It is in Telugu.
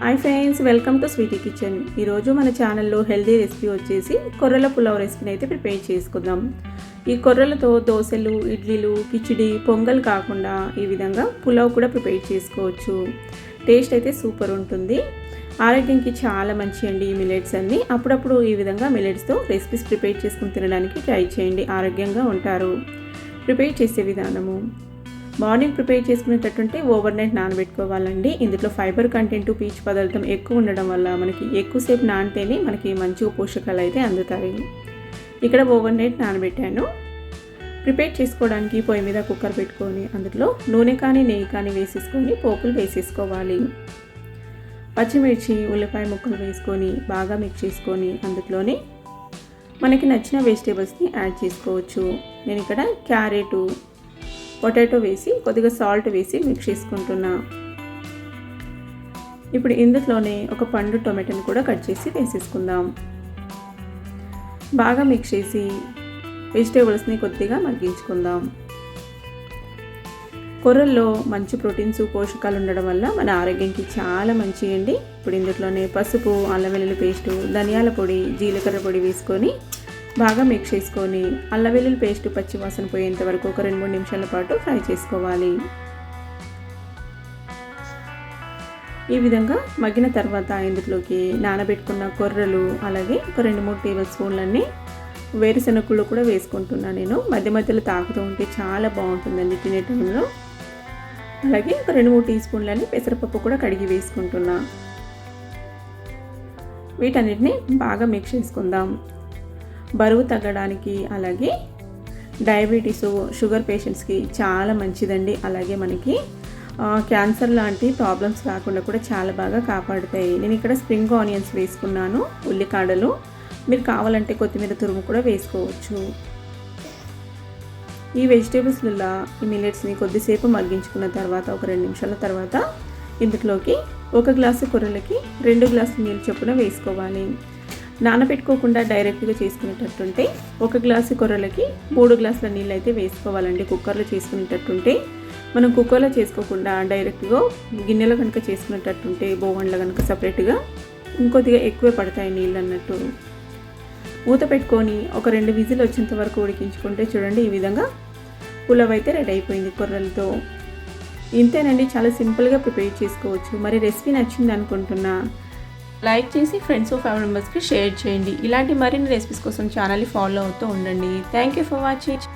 Hi friends welcome to sweety kitchen ఈరోజు మన ఛానల్లో హెల్దీ రెసిపీ వచ్చేసి కొర్రల పులావ్ రెసిపీని అయితే ప్రిపేర్ చేసుకుందాం. ఈ కొర్రలతో దోశలు ఇడ్లీలు కిచిడి పొంగల్ కాకుండా ఈ విధంగా పులావ్ కూడా ప్రిపేర్ చేసుకోవచ్చు. టేస్ట్ అయితే సూపర్ ఉంటుంది. ఆరోగ్యంకి చాలా మంచి అండి ఈ మిలెట్స్ అన్నీ. అప్పుడప్పుడు ఈ విధంగా మిలెట్స్తో రెసిపీస్ ప్రిపేర్ చేసుకుని తినడానికి ట్రై చేయండి. ఆరోగ్యంగా ఉంటారు. ప్రిపేర్ చేసే విధానము. మార్నింగ్ ప్రిపేర్ చేసుకునేటట్టుంటే ఓవర్ నైట్ నానబెట్టుకోవాలండి. ఇందులో ఫైబర్ కంటెంట్ పీచు పదార్థం ఎక్కువ ఉండడం వల్ల మనకి ఎక్కువసేపు నానితేనే మనకి మంచి పోషకాలు అయితే అందుతాయి. ఇక్కడ ఓవర్ నైట్ నానబెట్టాను. ప్రిపేర్ చేసుకోవడానికి పొయ్యి మీద కుక్కర్ పెట్టుకొని అందులో నూనె కానీ నెయ్యి కానీ వేసేసుకొని పోపులు వేసేసుకోవాలి. పచ్చిమిర్చి ఉల్లిపాయ ముక్కలు వేసుకొని బాగా మిక్స్ చేసుకొని అందులోనే మనకి నచ్చిన వెజిటేబుల్స్ని యాడ్ చేసుకోవచ్చు. నేను ఇక్కడ క్యారెటు పొటాటో వేసి కొద్దిగా సాల్ట్ వేసి మిక్స్ చేసుకుంటున్నా. ఇప్పుడు ఇందులోనే ఒక పండు టొమాటోని కూడా కట్ చేసి వేసేసుకుందాం. బాగా మిక్స్ చేసి వెజిటేబుల్స్ని కొద్దిగా మగ్గించుకుందాం. కూరల్లో మంచి ప్రోటీన్స్ పోషకాలు ఉండడం వల్ల మన ఆరోగ్యానికి చాలా మంచి అండి ఇప్పుడు ఇందులోనే పసుపు అల్లం వెల్లుల్లి పేస్టు ధనియాల పొడి జీలకర్ర పొడి వేసుకొని బాగా మిక్స్ చేసుకొని అల్ల వెల్లుల్లి పేస్ట్ పచ్చి వాసన పోయేంత వరకు ఒక రెండు మూడు నిమిషాల పాటు ఫ్రై చేసుకోవాలి. ఈ విధంగా మగ్గిన తర్వాత ఇందులోకి నానబెట్టుకున్న కొర్రలు అలాగే ఒక రెండు మూడు టేబుల్ స్పూన్లన్నీ వేరుశనగలు కూడా వేసుకుంటున్నాను నేను. మధ్య మధ్యలో తాకుతూ ఉంటే చాలా బాగుంటుందండి తినే టైంలో. అలాగే ఒక రెండు మూడు టీ స్పూన్లని పెసరపప్పు కూడా కడిగి వేసుకుంటున్నా. వీటన్నిటిని బాగా మిక్స్ చేసుకుందాం. బరువు తగ్గడానికి అలాగే డయాబెటీస్ షుగర్ పేషెంట్స్కి చాలా మంచిదండి. అలాగే మనకి క్యాన్సర్ లాంటి ప్రాబ్లమ్స్ రాకుండా కూడా చాలా బాగా కాపాడుతాయి. నేను ఇక్కడ స్ప్రింగ్ ఆనియన్స్ వేసుకున్నాను ఉల్లికాడలు. మీరు కావాలంటే కొత్తిమీర తురుము కూడా వేసుకోవచ్చు. ఈ వెజిటేబుల్స్లలో ఈ మిల్లెట్స్ని కొద్దిసేపు మగ్గించుకున్న తర్వాత ఒక రెండు నిమిషాల తర్వాత ఇందులోకి ఒక గ్లాసు కూరలకి రెండు గ్లాసులు నీళ్ళు చొప్పున వేసుకోవాలి. నానబెట్టుకోకుండా డైరెక్ట్గా చేసుకునేటట్టుంటే ఒక గ్లాసు కొర్రలకి మూడు గ్లాసుల నీళ్ళు అయితే వేసుకోవాలండి. కుక్కర్లో చేసుకునేటట్టుంటే మనం కుక్కర్లో చేసుకోకుండా డైరెక్ట్గా గిన్నెలో కనుక చేసుకునేటట్టుంటే బోవన్లో కనుక సపరేట్గా ఇంకొద్దిగా ఎక్కువే పడతాయి నీళ్ళు అన్నట్టు. మూత పెట్టుకొని ఒక రెండు విజిల్ వచ్చేంత వరకు ఉడికించుకుంటే చూడండి ఈ విధంగా పులవ్ అయితే రెడీ అయిపోయింది కొర్రలతో. ఇంతేనండి చాలా సింపుల్గా ప్రిపేర్ చేసుకోవచ్చు. మరి రెసిపీ నచ్చింది అనుకుంటున్నా లైక్ చేసి ఫ్రెండ్స్ ఫ్యామిలీ మెంబర్స్కి షేర్ చేయండి. ఇలాంటి మరిన్ని రెసిపీస్ కోసం ఛానల్ని ఫాలో అవుతూ ఉండండి. Thank you for watching.